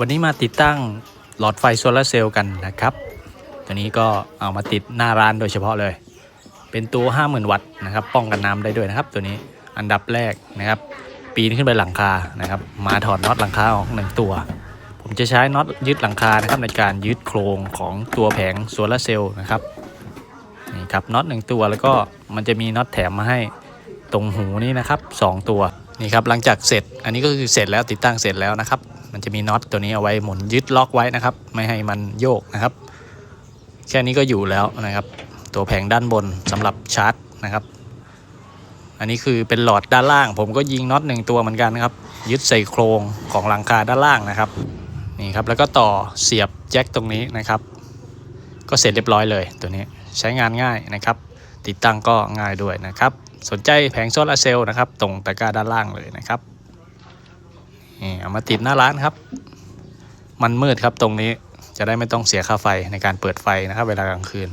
วันนี้มาติดตั้งหลอดไฟโซลาเซลล์กันนะครับ ตัวนี้ก็เอามาติดหน้าร้านโดยเฉพาะเลย เป็นตัว 50,000 วัตต์นะครับ ป้องกันน้ำได้ด้วยนะครับ ตัวนี้อันดับแรกนะครับ ปีนขึ้นไปหลังคานะครับ มาถอดน็อตหลังคาออกหนึ่งตัว ผมจะใช้น็อตยึดหลังคานะครับในการยึดโครงของตัวแผงโซลาเซลล์นะครับนี่ครับน็อตหนึ่งตัวแล้วก็มันจะมีน็อตแถมมาให้ตรงหูนี่นะครับสองตัวนี่ครับหลังจากเสร็จอันนี้ก็คือเสร็จแล้วติดตั้งเสร็จแล้วนะครับ มันจะมีน็อตตัวนี้เอาไว้หมุนยึดล็อกไว้นะครับ ไม่ให้มันโยกนะครับ แค่นี้ก็อยู่แล้วนะครับ ตัวแผงด้านบนสำหรับชาร์จนะครับ อันนี้คือเป็นหลอดด้านล่าง ผมก็ยิงน็อตหนึ่งตัวเหมือนกันนะครับ ยึดใส่โครงของหลังคาด้านล่างนะครับนี่ครับแล้วก็ต่อเสียบแจ็คตรงนี้นะครับ ก็เสร็จเรียบร้อยเลยตัวนี้ใช้งานง่ายนะครับ ติดตั้งก็ง่ายด้วยนะครับ สนใจแผงโซลาเซลล์นะครับ ตรงตะกร้าด้านล่างเลยนะครับ เอามาติดหน้าร้านครับ มันมืดครับตรงนี้จะได้ไม่ต้องเสียค่าไฟในการเปิดไฟนะครับ เวลากลางคืน